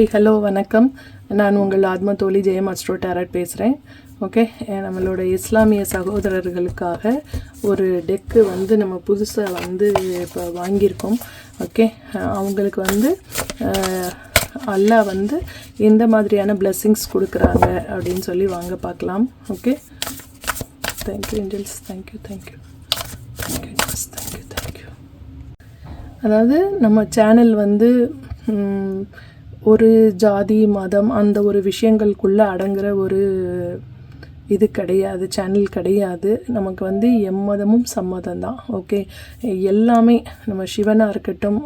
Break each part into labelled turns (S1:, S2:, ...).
S1: ஐ hello வணக்கம். நான் உங்கள் ஆத்ம தோழி ஜெயம் அஸ்ட்ரோ டேரட் பேசுகிறேன் ஓகே நம்மளோட இஸ்லாமிய சகோதரர்களுக்காக ஒரு டெக்கு வந்து நம்ம புதுசாக வந்து இப்போ வாங்கியிருக்கோம். ஓகே அவங்களுக்கு வந்து அல்லா அல்லாஹ் வந்து எந்த மாதிரியான பிளெஸ்ஸிங்ஸ் கொடுக்குறாங்க அப்படின்னு சொல்லி வாங்க பார்க்கலாம். Okay thank you angels thank you thank you thank you thank you thank you அதாவது நம்ம சேனல் வந்து ஒரு ஜாதி மதம் அந்த ஒரு விஷயங்களுக்குள்ளே அடங்குற ஒரு இது கிடையாது சேனல் கிடையாது. நமக்கு வந்து எம்மதமும் சம்மதம் தான். ஓகே எல்லாமே நம்ம சிவனாக இருக்கட்டும்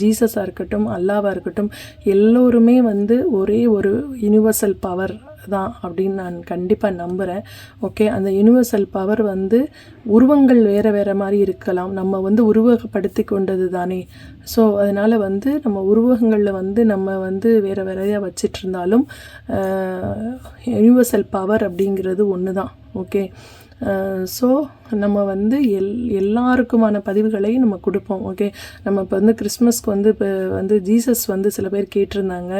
S1: ஜீசஸாக இருக்கட்டும் அல்லாவாக இருக்கட்டும் எல்லோருமே வந்து ஒரே ஒரு யுனிவர்சல் பவர் தான் அப்படின்னு நான் கண்டிப்பாக நம்புகிறேன் ஓகே அந்த யுனிவர்சல் பவர் வந்து உருவங்கள் வேறு வேறு மாதிரி இருக்கலாம். நம்ம வந்து உருவகப்படுத்தி கொண்டது தானே. ஸோ அதனால் வந்து நம்ம உருவகங்களில் வந்து நம்ம வந்து வேறு வேறையாக வச்சிட்ருந்தாலும் யூனிவர்சல் யுனிவர்சல் பவர் அப்படிங்கிறது ஒன்று தான் ஓகே ஸோ நம்ம வந்து எல் எல்லாருக்குமான பதிவுகளையும் நம்ம கொடுப்போம் ஓகே நம்ம இப்போ வந்து கிறிஸ்மஸ்க்கு வந்து இப்போ வந்து ஜீசஸ் வந்து சில பேர் கேட்டிருந்தாங்க.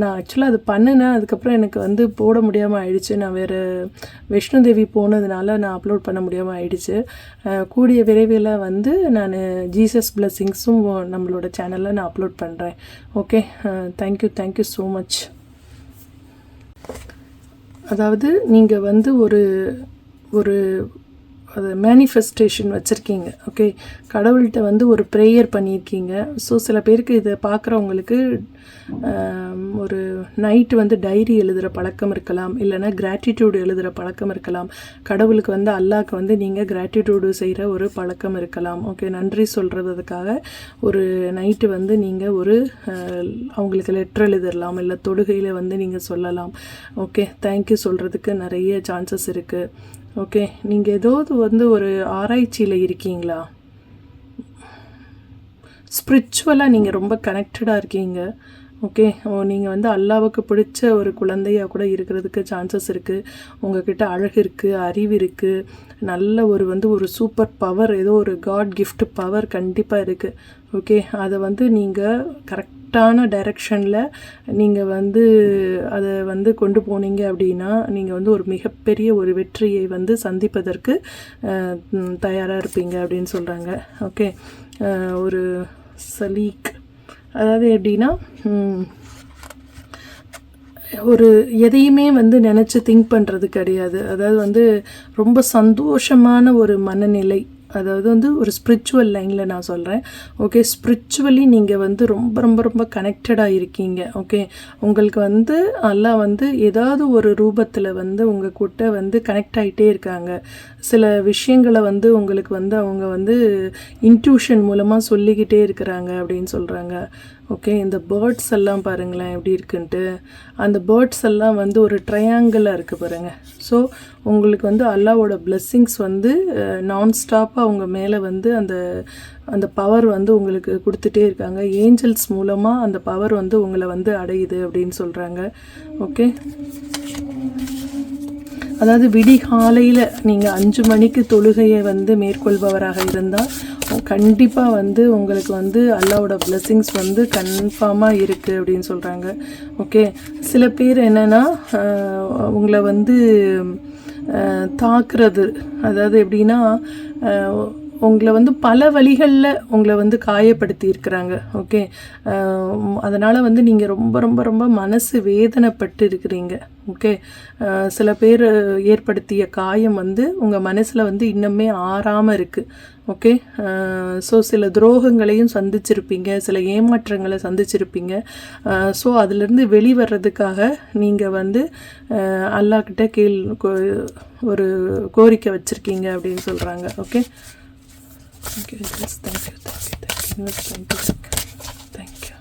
S1: நான் ஆக்சுவலாக அது பண்ணினேன் அதுக்கப்புறம் எனக்கு வந்து போட முடியாமல் ஆயிடுச்சு. நான் வேறு வைஷ்ணு தேவி போனதுனால நான் அப்லோட் பண்ண முடியாமல் ஆயிடுச்சு. கூடிய விரைவில் வந்து நான் ஜீசஸ் பிளஸ்ஸிங்ஸும் நம்மளோட சேனலில் நான் அப்லோட் பண்ணுறேன் okay thank you thank you so much அதாவது நீங்கள் வந்து ஒரு ஒரு அது மேனிஃபெஸ்டேஷன் வச்சுருக்கீங்க ஓகே கடவுள்கிட்ட வந்து ஒரு ப்ரேயர் பண்ணியிருக்கீங்க. ஸோ சில பேருக்கு இதை பார்க்குறவங்களுக்கு ஒரு நைட்டு வந்து டைரி எழுதுகிற பழக்கம் இருக்கலாம் இல்லைன்னா கிராட்டிடியூடு எழுதுகிற பழக்கம் இருக்கலாம். கடவுளுக்கு வந்து அல்லாஹ்க்கு வந்து நீங்கள் கிராட்டிடியூடு செய்கிற ஒரு பழக்கம் இருக்கலாம் ஓகே நன்றி சொல்கிறதுக்காக ஒரு நைட்டு வந்து நீங்கள் ஒரு அவங்களுக்கு லெட்டர் எழுதிடலாம் இல்லை தொடுகையில் வந்து நீங்கள் சொல்லலாம் ஓகே தேங்க்யூ சொல்கிறதுக்கு நிறைய சான்சஸ் இருக்குது ஓகே நீங்கள் ஏதாவது வந்து ஒரு ஆராய்ச்சியில் இருக்கீங்களா? ஸ்பிரிச்சுவலாக நீங்கள் ரொம்ப கனெக்டடாக இருக்கீங்க. ஓகே ஓ நீங்கள் வந்து அல்லாவுக்கு பிடிச்ச ஒரு குழந்தையாக கூட இருக்கிறதுக்கு சான்சஸ் இருக்குது உங்ககிட்ட அழகு இருக்குது அறிவு இருக்குது நல்ல ஒரு வந்து ஒரு சூப்பர் பவர் ஏதோ ஒரு காட் கிஃப்ட் பவர் கண்டிப்பாக இருக்குது ஓகே அதை வந்து நீங்கள் கரெக்ட் கரெக்டான டைரக்ஷனில் நீங்கள் வந்து அதை வந்து கொண்டு போனீங்க அப்படின்னா நீங்கள் வந்து ஒரு மிகப்பெரிய ஒரு வெற்றியை வந்து சந்திப்பதற்கு தயாராக இருப்பீங்க அப்படின்னு சொல்கிறாங்க ஓகே. ஒரு சலீக். அதாவது எப்படின்னா ஒரு எதையுமே வந்து நினச்சி திங்க் பண்ணுறது கிடையாது. அதாவது வந்து ரொம்ப சந்தோஷமான ஒரு மனநிலை. அதாவது வந்து ஒரு ஸ்பிரிச்சுவல் லைனில் நான் சொல்கிறேன் ஓகே ஸ்பிரிச்சுவலி நீங்கள் வந்து ரொம்ப ரொம்ப ரொம்ப கனெக்டடாக இருக்கீங்க. ஓகே உங்களுக்கு வந்து எல்லாம் வந்து ஏதாவது ஒரு ரூபத்தில் வந்து உங்கள் கூட்ட வந்து கனெக்ட் ஆகிட்டே இருக்காங்க. சில விஷயங்களை வந்து உங்களுக்கு வந்து அவங்க வந்து இன்ட்யூஷன் மூலமாக சொல்லிக்கிட்டே இருக்கிறாங்க அப்படின்னு சொல்கிறாங்க ஓகே இந்த பேர்ட்ஸ் எல்லாம் பாருங்களேன் எப்படி இருக்குன்ட்டு. அந்த பேர்ட்ஸ் எல்லாம் வந்து ஒரு ட்ரையாங்கிளாக இருக்குது பாருங்கள் ஸோ உங்களுக்கு வந்து அல்லாவோட பிளெஸ்ஸிங்ஸ் வந்து நான் ஸ்டாப்பாக அவங்க மேலே வந்து அந்த அந்த பவர் வந்து உங்களுக்கு கொடுத்துட்டே இருக்காங்க. ஏஞ்சல்ஸ் மூலமாக அந்த பவர் வந்து உங்களை வந்து அடையுது அப்படின்னு சொல்கிறாங்க ஓகே அதாவது விடிகாலையில் நீங்கள் அஞ்சு மணிக்கு தொழுகையை வந்து மேற்கொள்பவராக இருந்தால் கண்டிப்பாக வந்து உங்களுக்கு வந்து அல்லாவோட blessings வந்து கன்ஃபார்மாக இருக்குது அப்படின்னு சொல்கிறாங்க ஓகே சில பேர் என்னென்னா உங்களை வந்து தாக்குறது. அதாவது எப்படின்னா உங்களை வந்து பல வழிகளில் உங்களை வந்து காயப்படுத்தி இருக்கிறாங்க ஓகே அதனால் வந்து நீங்கள் ரொம்ப ரொம்ப ரொம்ப மனசு வேதனைப்பட்டு இருக்கிறீங்க ஓகே சில பேர் ஏற்படுத்திய காயம் வந்து உங்கள் மனசில் வந்து இன்னுமே ஆறாமல் இருக்குது ஓகே ஸோ சில துரோகங்களையும் சந்திச்சிருப்பீங்க சில ஏமாற்றங்களை சந்திச்சிருப்பீங்க ஸோ அதிலிருந்து வெளிவர்றதுக்காக நீங்கள் வந்து அல்லாக்கிட்ட கீழ் கோ- ஒரு கோரிக்கை வச்சுருக்கீங்க அப்படின்னு சொல்கிறாங்க okay thank you yes thank you thank you thank you yes thank you thank you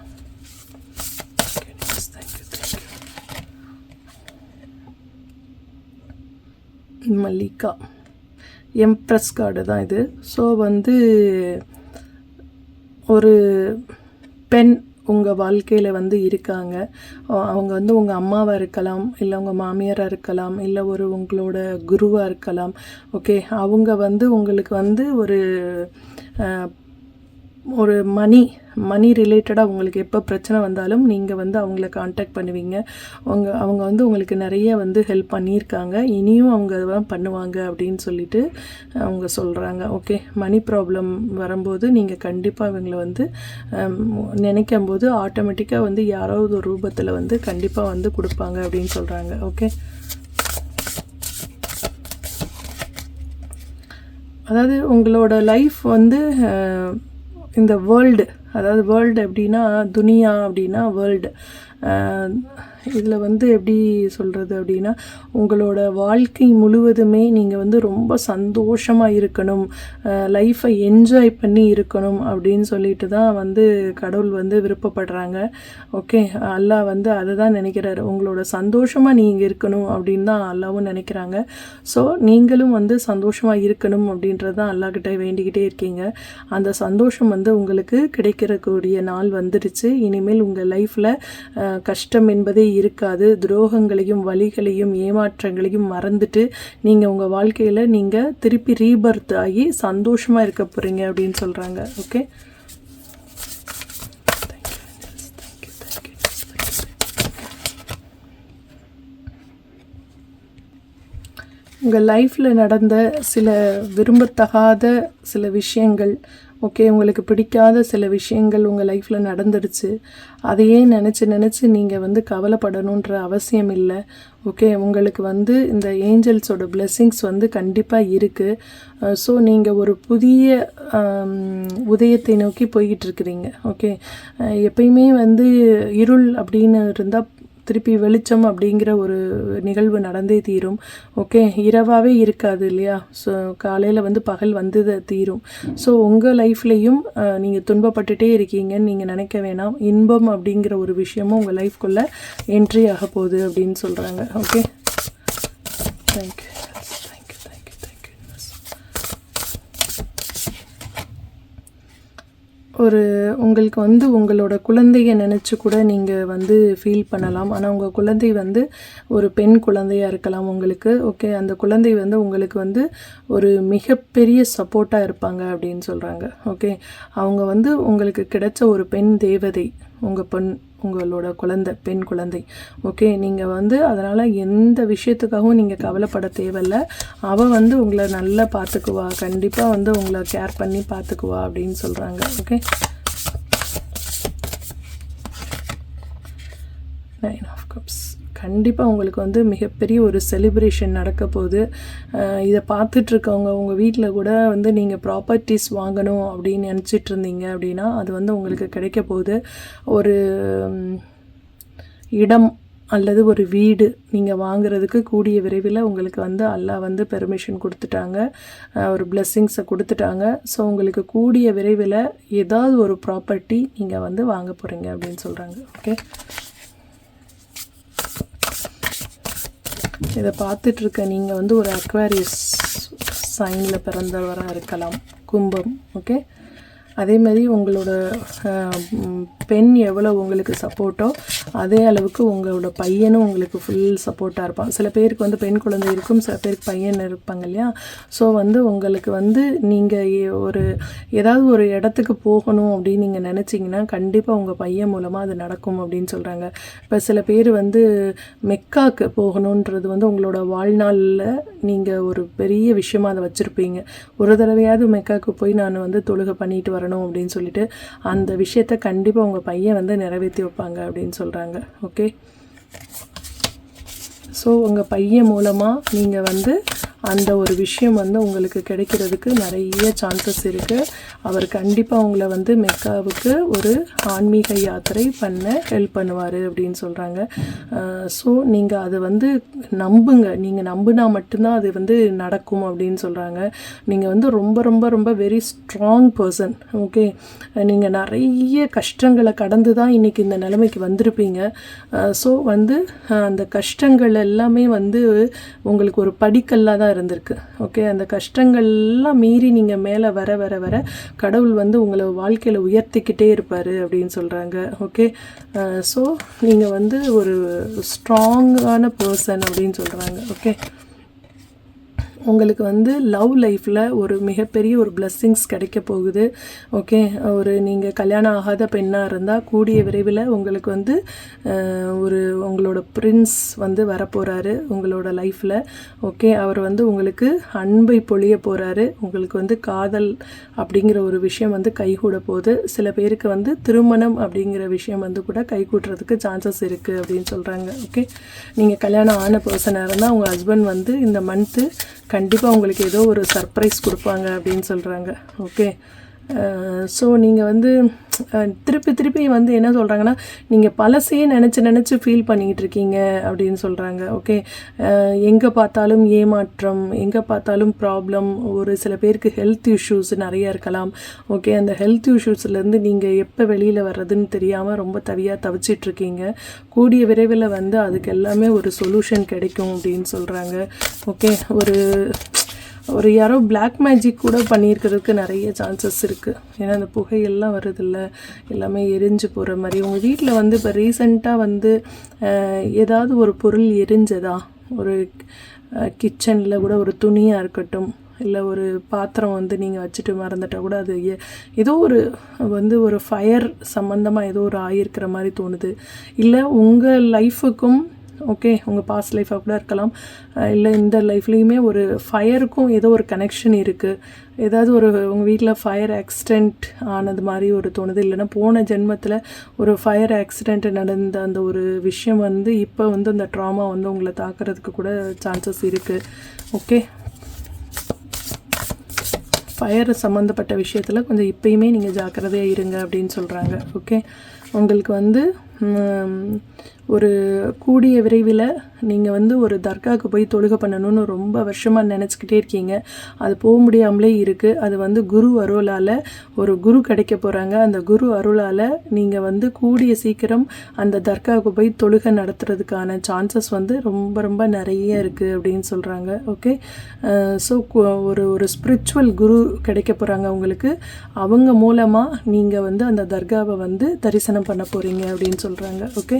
S1: Thank you, thank you. Mallika empress card தான் இது. ஸோ வந்து ஒரு பெண் உங்கள் வாழ்க்கையில் வந்து இருக்காங்க. அவங்க வந்து உங்கள் அம்மாவாக இருக்கலாம் இல்லை உங்கள் மாமியாராக இருக்கலாம் இல்லை ஒரு உங்களோட குருவாக இருக்கலாம். ஓகே அவங்க வந்து உங்களுக்கு வந்து ஒரு ஒரு மணி மணி ரிலேட்டடாக உங்களுக்கு எப்போ பிரச்சனை வந்தாலும் நீங்கள் வந்து அவங்கள காண்டாக்ட் பண்ணுவீங்க. அவங்க அவங்க வந்து உங்களுக்கு நிறைய வந்து ஹெல்ப் பண்ணியிருக்காங்க. இனியும் அவங்க தான் பண்ணுவாங்க அப்படின்னு சொல்லிட்டு அவங்க சொல்கிறாங்க ஓகே மணி ப்ராப்ளம் வரும்போது நீங்கள் கண்டிப்பாக இவங்களை வந்து நினைக்கும் போது ஆட்டோமேட்டிக்காக வந்து யாராவது ஒரு ரூபத்தில் வந்து கண்டிப்பாக வந்து கொடுப்பாங்க அப்படின்னு சொல்கிறாங்க ஓகே அதாவது உங்களோட லைஃப் வந்து இந்த வேர்ல்டு அதாவது வேர்ல்டு எப்படின்னா துனியா அப்படின்னா வேர்ல்டு இதில் வந்து எப்படி சொல்கிறது அப்படின்னா உங்களோட வாழ்க்கை முழுவதுமே நீங்கள் வந்து ரொம்ப சந்தோஷமாக இருக்கணும் லைஃப்பை என்ஜாய் பண்ணி இருக்கணும் அப்படின்னு சொல்லிட்டு தான் வந்து கடவுள் வந்து விருப்பப்படுறாங்க. ஓகே அல்லாஹ் வந்து அதை தான் நினைக்கிறாரு. உங்களோட சந்தோஷமாக நீங்கள் இருக்கணும் அப்படின்னு தான் அல்லாவும் நினைக்கிறாங்க. ஸோ நீங்களும் வந்து சந்தோஷமாக இருக்கணும் அப்படின்றது தான் அல்லாக்கிட்ட வேண்டிக்கிட்டே இருக்கீங்க. அந்த சந்தோஷம் வந்து உங்களுக்கு கிடைக்கிறக்கூடிய நாள் வந்துடுச்சு. இனிமேல் உங்கள் லைஃப்பில் கஷ்டம் என்பதே இருக்காது. துரோகங்களையும் வலிகளையும் ஏமாற்றங்களையும் மறந்துட்டு நீங்கள் உங்கள் வாழ்க்கையில் நீங்கள் திருப்பி ரீபர்த் ஆகி சந்தோஷமாக இருக்க போகிறீங்க அப்படின்னு சொல்கிறாங்க ஓகே உங்கள் லைஃப்பில் நடந்த சில விரும்பத்தகாத சில விஷயங்கள் ஓகே உங்களுக்கு பிடிக்காத சில விஷயங்கள் உங்கள் லைஃப்பில் நடந்துடுச்சு. அதையே நினச்சி நினச்சி நீங்கள் வந்து கவலைப்படணுன்ற அவசியம் இல்லை. ஓகே உங்களுக்கு வந்து இந்த ஏஞ்சல்ஸோட பிளெஸ்ஸிங்ஸ் வந்து கண்டிப்பாக இருக்குது ஸோ நீங்கள் ஒரு புதிய உதயத்தை நோக்கி போய்கிட்டு இருக்கிறீங்க. ஓகே எப்பயுமே வந்து இருள் அப்படின்னு இருந்தால் திருப்பி வெளிச்சம் அப்படிங்கிற ஒரு நிகழ்வு நடந்தே தீரும். ஓகே இரவாகவே இருக்காது இல்லையா? ஸோ காலையில் வந்து பகல் வந்து தீரும். ஸோ உங்கள் லைஃப்லேயும் நீங்கள் துன்பப்பட்டுட்டே இருக்கீங்கன்னு நீங்கள் நினைக்க வேணாம். இன்பம் அப்படிங்கிற ஒரு விஷயமும் உங்கள் லைஃப்குள்ளே என்ட்ரி ஆக போகுது அப்படின்னு சொல்கிறாங்க ஓகே? தேங்க்யூ தேங்க்யூ தேங்க்யூ ஒரு உங்களுக்கு வந்து உங்களோட குழந்தைய நினச்சி கூட நீங்கள் வந்து ஃபீல் பண்ணலாம். ஆனால் உங்கள் குழந்தை வந்து ஒரு பெண் குழந்தையாக இருக்கலாம் உங்களுக்கு. ஓகே அந்த குழந்தை வந்து உங்களுக்கு வந்து ஒரு மிகப்பெரிய சப்போர்ட்டாக இருப்பாங்க அப்படின்னு சொல்கிறாங்க ஓகே அவங்க வந்து உங்களுக்கு கிடைச்ச ஒரு பெண் தேவதை. உங்கள் பெண் உங்களோட குழந்தை பெண் குழந்தை. ஓகே நீங்கள் வந்து அதனால் எந்த விஷயத்துக்காகவும் நீங்கள் கவலைப்பட தேவையில்ல. அவள் வந்து உங்களை நல்லா பார்த்துக்குவா. கண்டிப்பாக வந்து உங்களை கேர் பண்ணி பார்த்துக்குவா அப்படின்னு சொல்கிறாங்க ஓகே நைன் ஆஃப் கப்ஸ் கண்டிப்பாக உங்களுக்கு வந்து மிகப்பெரிய ஒரு செலிப்ரேஷன் நடக்க போகுது. இதை பார்த்துட்ருக்கவங்க உங்கள் வீட்டில் கூட வந்து நீங்கள் ப்ராப்பர்ட்டிஸ் வாங்கணும் அப்படின்னு நினச்சிட்டு இருந்தீங்க அப்படின்னா அது வந்து உங்களுக்கு கிடைக்க போகுது. ஒரு இடம் அல்லது ஒரு வீடு நீங்கள் வாங்குறதுக்கு கூடிய விரைவில் உங்களுக்கு வந்து அல்லாஹ் வந்து பெர்மிஷன் கொடுத்துட்டாங்க. ஒரு பிளெஸ்ஸிங்ஸை கொடுத்துட்டாங்க. ஸோ உங்களுக்கு கூடிய விரைவில் ஏதாவது ஒரு ப்ராப்பர்ட்டி நீங்கள் வந்து வாங்க போகிறீங்க அப்படின்னு சொல்கிறாங்க ஓகே இதை பார்த்துட்டு இருக்க நீங்கள் வந்து ஒரு அக்வாரியஸ் சைனில் பிறந்தவராக இருக்கலாம். கும்பம் ஓகே அதே மாதிரி உங்களோட பெண் எவ்வளோ உங்களுக்கு சப்போர்ட்டோ அதே அளவுக்கு உங்களோட பையனும் உங்களுக்கு ஃபுல் சப்போர்ட்டாக இருப்பான். சில பேருக்கு வந்து பெண் குழந்தை இருக்கும் சில பேருக்கு பையன் இருப்பாங்க இல்லையா? ஸோ வந்து உங்களுக்கு வந்து நீங்கள் ஒரு ஏதாவது ஒரு இடத்துக்கு போகணும் அப்படின்னு நீங்கள் நினச்சிங்கன்னா கண்டிப்பாக உங்கள் பையன் மூலமாக அது நடக்கும் அப்படின்னு சொல்கிறாங்க இப்போ சில பேர் வந்து மெக்காக்கு போகணுன்றது வந்து உங்களோட வாழ்நாளில் நீங்கள் ஒரு பெரிய விஷயமாக அதை வச்சுருப்பீங்க. ஒரு தடவையாவது மெக்காக்கு போய் நான் வந்து தொழுகை பண்ணிட்டு வரணும். அப்படின்னு சொல்லிட்டு அந்த விஷயத்த கண்டிப்பாக உங்கள் பையன் வந்து நிறைவேற்றி வைப்பாங்க அப்படின்னு சொல்கிறாங்க ஓகே ஸோ உங்கள் பையன் மூலமாக நீங்கள் வந்து அந்த ஒரு விஷயம் வந்து உங்களுக்கு கிடைக்கிறதுக்கு நிறைய சான்சஸ் இருக்குது அவர் கண்டிப்பாக உங்களை வந்து மெக்காவுக்கு ஒரு ஆன்மீக யாத்திரை பண்ண ஹெல்ப் பண்ணுவார் அப்படின்னு சொல்கிறாங்க ஸோ நீங்கள் அதை வந்து நம்புங்க. நீங்கள் நம்புனா மட்டும்தான் அது வந்து நடக்கும் அப்படின்னு சொல்கிறாங்க நீங்கள் வந்து ரொம்ப ரொம்ப ரொம்ப வெரி ஸ்ட்ராங் பர்சன் ஓகே நீங்கள் நிறைய கஷ்டங்களை கடந்து தான் இன்றைக்கி இந்த நிலைமைக்கு வந்திருப்பீங்க. ஸோ வந்து அந்த கஷ்டங்கள் எல்லாமே வந்து உங்களுக்கு ஒரு படிக்கல்லாக தான் இருந்திருக்கு. ஓகே அந்த கஷ்டங்கள் எல்லாம் மீறி நீங்கள் மேலே வர வர வர கடவுள் வந்து உங்களை வாழ்க்கையில் உயர்த்திக்கிட்டே இருப்பார் அப்படின்னு சொல்கிறாங்க ஓகே ஸோ uh, நீங்கள் வந்து ஒரு ஸ்ட்ராங்கான பர்சன் அப்படின்னு சொல்கிறாங்க ஓகே உங்களுக்கு வந்து லவ் லைஃப்பில் ஒரு மிகப்பெரிய ஒரு blessings கிடைக்க போகுது. ஓகே ஒரு நீங்கள் கல்யாணம் ஆகாத பெண்ணாக இருந்தால் கூடிய விரைவில் உங்களுக்கு வந்து ஒரு உங்களோட பிரின்ஸ் வந்து வரப்போகிறாரு உங்களோட லைஃப்பில் ஓகே அவர் வந்து உங்களுக்கு அன்பை பொழிய போகிறாரு உங்களுக்கு வந்து காதல் அப்படிங்கிற ஒரு விஷயம் வந்து கைகூட போகுது. சில பேருக்கு வந்து திருமணம் அப்படிங்கிற விஷயம் வந்து கூட கைகூட்டுறதுக்கு சான்சஸ் இருக்குது அப்படின்னு சொல்கிறாங்க ஓகே நீங்கள் கல்யாணம் ஆன பர்சனாக இருந்தால் உங்கள் ஹஸ்பண்ட் வந்து இந்த மந்த்து கண்டிப்பாக உங்களுக்கு ஏதோ ஒரு சர்ப்ரைஸ் கொடுப்பாங்க அப்படின்னு சொல்கிறாங்க ஓகே ஸோ நீங்கள் வந்து திருப்பி திருப்பி வந்து என்ன சொல்கிறாங்கன்னா நீங்கள் பழசையே நினச்சி நினச்சி ஃபீல் பண்ணிக்கிட்டு இருக்கீங்க அப்படின்னு சொல்கிறாங்க ஓகே எங்கே பார்த்தாலும் ஏமாற்றம் எங்கே பார்த்தாலும் ப்ராப்ளம் ஒரு சில பேருக்கு ஹெல்த் இஷ்யூஸ் நிறைய இருக்கலாம். ஓகே அந்த ஹெல்த் இஷ்யூஸ்லேருந்து நீங்கள் எப்போ வெளியில் வர்றதுன்னு தெரியாமல் ரொம்ப தவியாக தவிச்சிட்டு இருக்கீங்க. கூடிய விரைவில் வந்து அதுக்கு எல்லாமே ஒரு சொல்யூஷன் கிடைக்கும் அப்படின்னு சொல்கிறாங்க ஓகே ஒரு ஒரு யாரோ பிளாக் மேஜிக் கூட பண்ணியிருக்கிறதுக்கு நிறைய சான்சஸ் இருக்குது ஏன்னா அந்த புகையெல்லாம் வருதில்ல எல்லாமே எரிஞ்சு போகிற மாதிரி. உங்கள் வீட்டில் வந்து இப்போ ரீசெண்டாக வந்து ஏதாவது ஒரு பொருள் எரிஞ்சதா? ஒரு கிச்சனில் கூட ஒரு துணியாக இருக்கட்டும் இல்லை ஒரு பாத்திரம் வந்து நீங்கள் வச்சுட்டு மறந்துட்டால் கூட அது எ- ஏதோ ஒரு வந்து ஒரு ஃபயர் சம்மந்தமாக ஏதோ ஒரு ஆயிருக்கிற மாதிரி தோணுது. இல்லை உங்கள் லைஃபுக்கும் ஓகே உங்கள் பாஸ்ட் லைஃபாக கூட இருக்கலாம். இல்லை இந்த லைஃப்லேயுமே ஒரு ஃபயருக்கும் ஏதோ ஒரு கனெக்ஷன் இருக்குது ஏதாவது ஒரு உங்கள் வீட்டில் ஃபயர் ஆக்சிடெண்ட் ஆனது மாதிரி ஒரு தோணுது. இல்லைன்னா போன ஜென்மத்தில் ஒரு ஃபயர் ஆக்சிடெண்ட் நடந்த அந்த ஒரு விஷயம் வந்து இப்போ வந்து அந்த ட்ராமா வந்து உங்களை தாக்குறதுக்கு கூட சான்சஸ் இருக்குது ஓகே ஃபயர் சம்மந்தப்பட்ட விஷயத்தில் கொஞ்சம் இப்போயுமே நீங்கள் ஜாக்கிரதையாக இருங்க அப்படின்னு சொல்கிறாங்க ஓகே உங்களுக்கு வந்து ஒரு கூடிய விரைவில் நீங்கள் வந்து ஒரு தர்காவுக்கு போய் தொழுகை பண்ணணும்னு ரொம்ப வருஷமாக நினச்சிக்கிட்டே இருக்கீங்க. அது போக முடியாமலே இருக்குது. அது வந்து குரு அருளால் ஒரு குரு கிடைக்க போகிறாங்க. அந்த குரு அருளால் நீங்கள் வந்து கூடிய சீக்கிரம் அந்த தர்காவுக்கு போய் தொழுகை நடத்துறதுக்கான சான்சஸ் வந்து ரொம்ப ரொம்ப நிறைய இருக்குது அப்படின்னு சொல்கிறாங்க. ஓகே ஸோ ஒரு ஒரு ஸ்பிரிச்சுவல் குரு கிடைக்க போகிறாங்க உங்களுக்கு. அவங்க மூலமாக நீங்கள் வந்து அந்த தர்காவை வந்து தரிசனம் பண்ண போகிறீங்க அப்படின்னு சொல்கிறாங்க. Okay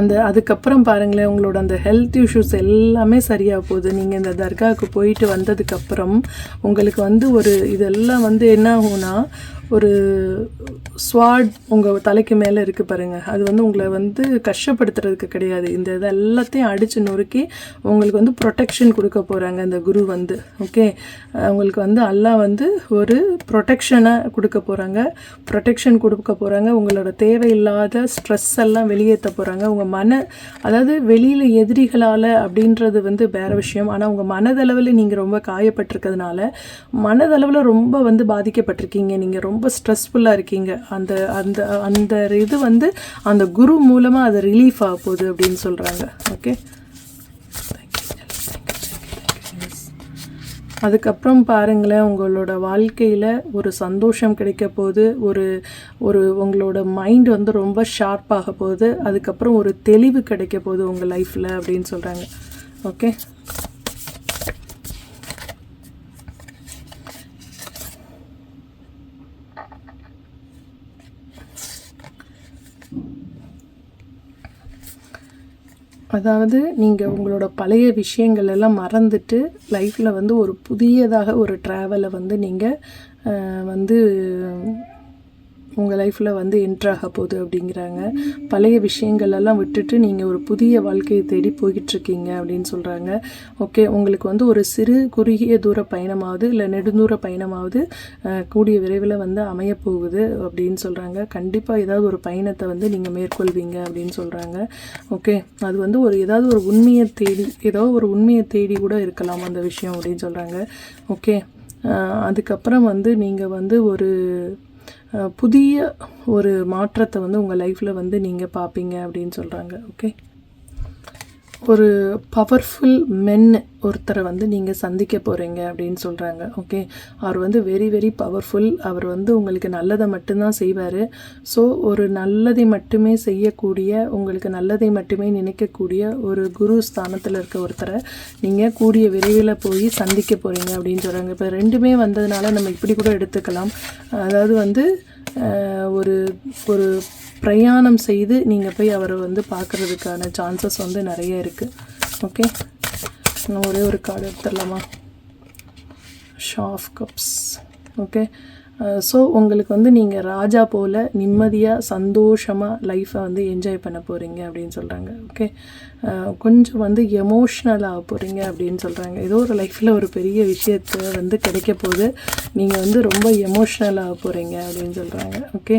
S1: அந்த அதுக்கப்புறம் பாருங்களேன் உங்களோட அந்த ஹெல்த் இஷ்யூஸ் எல்லாமே சரியாக போகுது. நீங்கள் இந்த தர்காவுக்கு போயிட்டு வந்ததுக்கப்புறம் உங்களுக்கு வந்து ஒரு இதெல்லாம் வந்து என்ன ஆகும்னா ஒரு ஸ்வாட் உங்கள் தலைக்கு மேலே இருக்குது பாருங்கள் அது வந்து உங்களை வந்து கஷ்டப்படுத்துறதுக்கு கிடையாது. இந்த இது எல்லாத்தையும் அடித்து நொறுக்கி உங்களுக்கு வந்து ப்ரொடெக்ஷன் கொடுக்க போகிறாங்க இந்த குரு வந்து. ஓகே உங்களுக்கு வந்து அல்லாஹ் வந்து ஒரு ப்ரொடெக்ஷனை கொடுக்க போகிறாங்க ப்ரொடெக்ஷன் கொடுக்க போகிறாங்க உங்களோட தேவையில்லாத ஸ்ட்ரெஸ் எல்லாம் வெளியேற்ற போகிறாங்க உங்கள் மன அதாவது வெளியில் எதிரிகளால் அப்படின்றது வந்து வேறு விஷயம். ஆனால் உங்கள் மனதளவில் நீங்கள் ரொம்ப காயப்பட்டிருக்கிறதுனால மனதளவில் ரொம்ப வந்து பாதிக்கப்பட்டிருக்கீங்க. நீங்கள் ரொம்ப ஸ்ட்ரெஸ்ஃபுல்லாக இருக்கீங்க. அந்த அந்த அந்த இது வந்து அந்த குரு மூலமாக அது ரிலீஃப் ஆக போகுது அப்படின்னு சொல்கிறாங்க ஓகே அதுக்கப்புறம் பாருங்களேன் உங்களோட வாழ்க்கையில் ஒரு சந்தோஷம் கிடைக்க போகுது ஒரு ஒரு உங்களோட மைண்ட் வந்து ரொம்ப ஷார்ப்பாக போகுது அதுக்கப்புறம் ஒரு தெளிவு கிடைக்க போகுது உங்கள் லைஃப்பில் அப்படின்னு சொல்கிறாங்க ஓகே அதாவது நீங்கள் உங்களோட பழைய விஷயங்கள் எல்லாம் மறந்துட்டு லைஃப்பில் வந்து ஒரு புதியதாக ஒரு ட்ராவலை வந்து நீங்கள் வந்து உங்கள் லைஃப்பில் வந்து என்ட்ராக போகுது அப்படிங்கிறாங்க. பழைய விஷயங்களெல்லாம் விட்டுட்டு நீங்கள் ஒரு புதிய வாழ்க்கையை தேடி போய்கிட்டு இருக்கீங்க அப்படின்னு சொல்கிறாங்க ஓகே உங்களுக்கு வந்து ஒரு சிறு குறுகிய தூர பயணமாவது இல்லை நெடுந்தூர பயணமாவது கூடிய விரைவில் வந்து அமைய போகுது அப்படின்னு சொல்கிறாங்க கண்டிப்பாக ஏதாவது ஒரு பயணத்தை வந்து நீங்கள் மேற்கொள்வீங்க அப்படின்னு சொல்கிறாங்க ஓகே அது வந்து ஒரு ஏதாவது ஒரு உண்மையை தேடி ஏதோ ஒரு உண்மையை தேடி கூட இருக்கலாம் அந்த விஷயம் அப்படின்னு சொல்கிறாங்க ஓகே அதுக்கப்புறம் வந்து நீங்கள் வந்து ஒரு புதிய ஒரு மாற்றத்தை வந்து உங்கள் லைஃப்பில் வந்து நீங்கள் பார்ப்பீங்க அப்படின்னு சொல்கிறாங்க ஓகே ஒரு பவர்ஃபுல் மென் ஒருத்தரை வந்து நீங்கள் சந்திக்க போகிறீங்க அப்படின்னு சொல்கிறாங்க ஓகே அவர் வந்து வெரி வெரி பவர்ஃபுல் அவர் வந்து உங்களுக்கு நல்லதை மட்டும்தான் செய்வார். ஸோ ஒரு நல்லதை மட்டுமே செய்யக்கூடிய உங்களுக்கு நல்லதை மட்டுமே நினைக்கக்கூடிய ஒரு குரு ஸ்தானத்தில் இருக்க ஒருத்தரை நீங்கள் கூடிய விரைவில் போய் சந்திக்க போகிறீங்க அப்படின்னு சொல்கிறாங்க இப்போ ரெண்டுமே வந்ததுனால நம்ம இப்படி கூட எடுத்துக்கலாம். அதாவது வந்து ஒரு ஒரு பிரயாணம் செய்து நீங்கள் போய் அவரை வந்து பார்க்குறதுக்கான சான்சஸ் வந்து நிறைய இருக்குது ஓகே இன்னும் ஒரே ஒரு கார்டு எடுத்துடலாமா? ஷாஃப் கப்ஸ் ஓகே ஸோ உங்களுக்கு வந்து நீங்கள் ராஜா போல் நிம்மதியாக சந்தோஷமாக லைஃப்பை வந்து என்ஜாய் பண்ண போகிறீங்க அப்படின்னு சொல்கிறாங்க ஓகே uh, கொஞ்சம் வந்து எமோஷ்னலாக போகிறீங்க அப்படின்னு சொல்கிறாங்க ஏதோ ஒரு லைஃப்பில் ஒரு பெரிய விஷயத்தை வந்து கிடைக்க போது நீங்கள் வந்து ரொம்ப எமோஷ்னலாக போகிறீங்க அப்படின்னு சொல்கிறாங்க ஓகே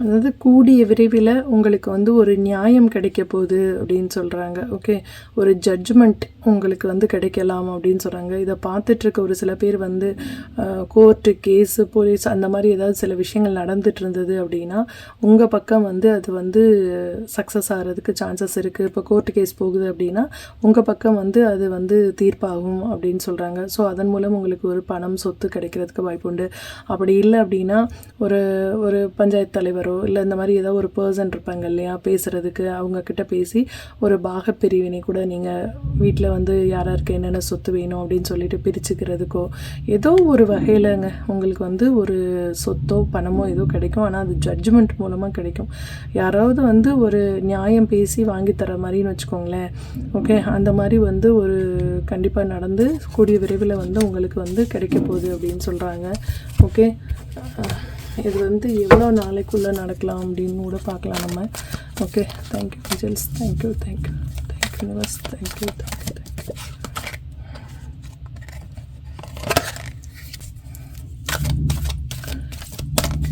S1: அதாவது கூடிய விரைவில் உங்களுக்கு வந்து ஒரு நியாயம் கிடைக்க போகுது அப்படின்னு சொல்கிறாங்க ஓகே ஒரு ஜட்ஜ்மெண்ட் உங்களுக்கு வந்து கிடைக்கலாம் அப்படின்னு சொல்கிறாங்க இதை பார்த்துட்ருக்க ஒரு சில பேர் வந்து கோர்ட்டு கேஸு போலீஸ் அந்த மாதிரி ஏதாவது சில விஷயங்கள் நடந்துட்டு இருந்தது அப்படின்னா உங்கள் பக்கம் வந்து அது வந்து சக்ஸஸ் ஆகிறதுக்கு சான்சஸ் இருக்குது இப்போ கோர்ட்டு கேஸ் போகுது அப்படின்னா உங்கள் பக்கம் வந்து அது வந்து தீர்ப்பாகும் அப்படின்னு சொல்கிறாங்க ஸோ அதன் மூலம் உங்களுக்கு ஒரு பணம் சொத்து கிடைக்கிறதுக்கு வாய்ப்பு உண்டு அப்படி இல்லை அப்படின்னா ஒரு ஒரு பஞ்சாயத்து தலைவர் இல்லை இந்த மாதிரி ஏதோ ஒரு பர்சன் இருப்பாங்க இல்லையா பேசுகிறதுக்கு அவங்கக்கிட்ட பேசி ஒரு பாகப்பிரிவினை கூட நீங்கள் வீட்டில் வந்து யாராருக்கு என்னென்ன சொத்து வேணும் அப்படின்னு சொல்லிட்டு பிரிச்சுக்கிறதுக்கோ ஏதோ ஒரு வகையிலங்க உங்களுக்கு வந்து ஒரு சொத்தோ பணமோ ஏதோ கிடைக்கும். ஆனால் அது ஜட்ஜ்மெண்ட் மூலமாக கிடைக்கும். யாராவது வந்து ஒரு நியாயம் பேசி வாங்கி தர மாதிரின்னு வச்சுக்கோங்களேன். ஓகே அந்த மாதிரி வந்து ஒரு கண்டிப்பாக நடந்து கூடிய விரைவில் வந்து உங்களுக்கு வந்து கிடைக்க போகுது அப்படின்னு சொல்கிறாங்க ஓகே இது வந்து எவ்வளோ நாளைக்குள்ளே நடக்கலாம் அப்படின்னு கூட பார்க்கலாம் நம்ம. Okay thank you vigils thank you thank you thank you universe thank you thank you thank you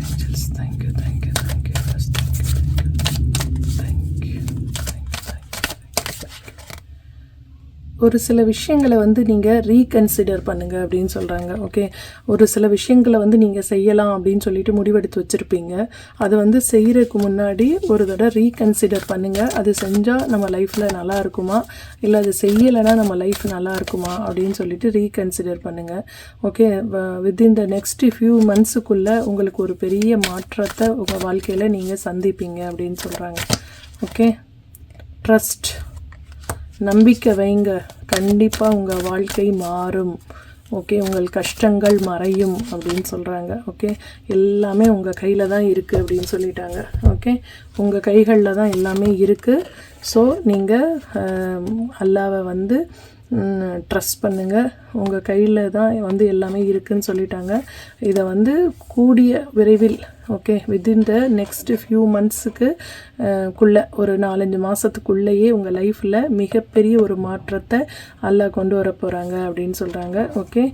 S1: angels thank you thank you thank you universe thank you thank you thank you thank you ஒரு சில விஷயங்களை வந்து நீங்கள் reconsider பண்ணுங்கள் அப்படின்னு சொல்கிறாங்க okay ஒரு சில விஷயங்களை வந்து நீங்கள் செய்யலாம் அப்படின்னு சொல்லிட்டு முடிவெடுத்து வச்சுருப்பீங்க. அதை வந்து செய்கிறதுக்கு முன்னாடி ஒரு தடவை ரீகன்சிடர் பண்ணுங்கள் அது செஞ்சால் நம்ம லைஃப்பில் நல்லா இருக்குமா? இல்லை அது செய்யலைன்னா நம்ம லைஃப் நல்லா இருக்குமா? அப்படின்னு சொல்லிட்டு ரீகன்சிடர் பண்ணுங்கள் okay within the next few மந்த்ஸுக்குள்ளே உங்களுக்கு ஒரு பெரிய மாற்றத்தை உங்கள் வாழ்க்கையில் நீங்கள் சந்திப்பீங்க அப்படின்னு சொல்கிறாங்க ஓகே ட்ரஸ்ட் நம்பிக்கை வைங்க. கண்டிப்பாக உங்கள் வாழ்க்கை மாறும். ஓகே? உங்கள் கஷ்டங்கள் மறையும் அப்படின்னு சொல்கிறாங்க ஓகே? எல்லாமே உங்கள் கையில் தான் இருக்குது அப்படின்னு சொல்லிட்டாங்க. ஓகே? உங்கள் கைகளில் தான் எல்லாமே இருக்குது ஸோ நீங்கள் அல்லாவை வந்து ட்ரஸ்ட் பண்ணுங்கள் உங்கள் கையில் தான் வந்து எல்லாமே இருக்குதுன்னு சொல்லிட்டாங்க. இதை வந்து கூடிய விரைவில் okay within the next few மந்த்ஸுக்கு குள்ளே ஒரு நாலஞ்சு மாதத்துக்குள்ளேயே உங்கள் லைஃப்பில் மிகப்பெரிய ஒரு மாற்றத்தை அல்லா கொண்டு வர போகிறாங்க அப்படின்னு சொல்கிறாங்க ஓகே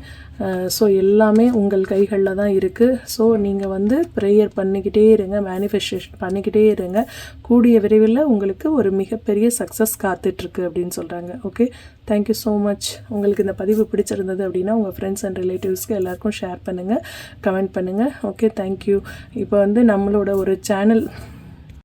S1: ஸோ எல்லாமே உங்கள் கைகளில் தான் இருக்குது ஸோ நீங்கள் வந்து ப்ரேயர் பண்ணிக்கிட்டே இருங்க மேனிஃபெஸ்டேஷன் பண்ணிக்கிட்டே இருங்க. கூடிய விரைவில் உங்களுக்கு ஒரு மிகப்பெரிய சக்ஸஸ் காத்துட்ருக்கு அப்படின்னு சொல்கிறாங்க ஓகே தேங்க்யூ ஸோ மச் உங்களுக்கு இந்த பதிவு பிடிச்சிருந்தது அப்படின்னா உங்கள் ஃப்ரெண்ட்ஸ் அண்ட் ரிலேட்டிவ்ஸ்க்கு எல்லாருக்கும் ஷேர் பண்ணுங்கள் கமெண்ட் பண்ணுங்கள் ஓகே தேங்க்யூ இப்போ வந்து நம்மளோட ஒரு சேனல்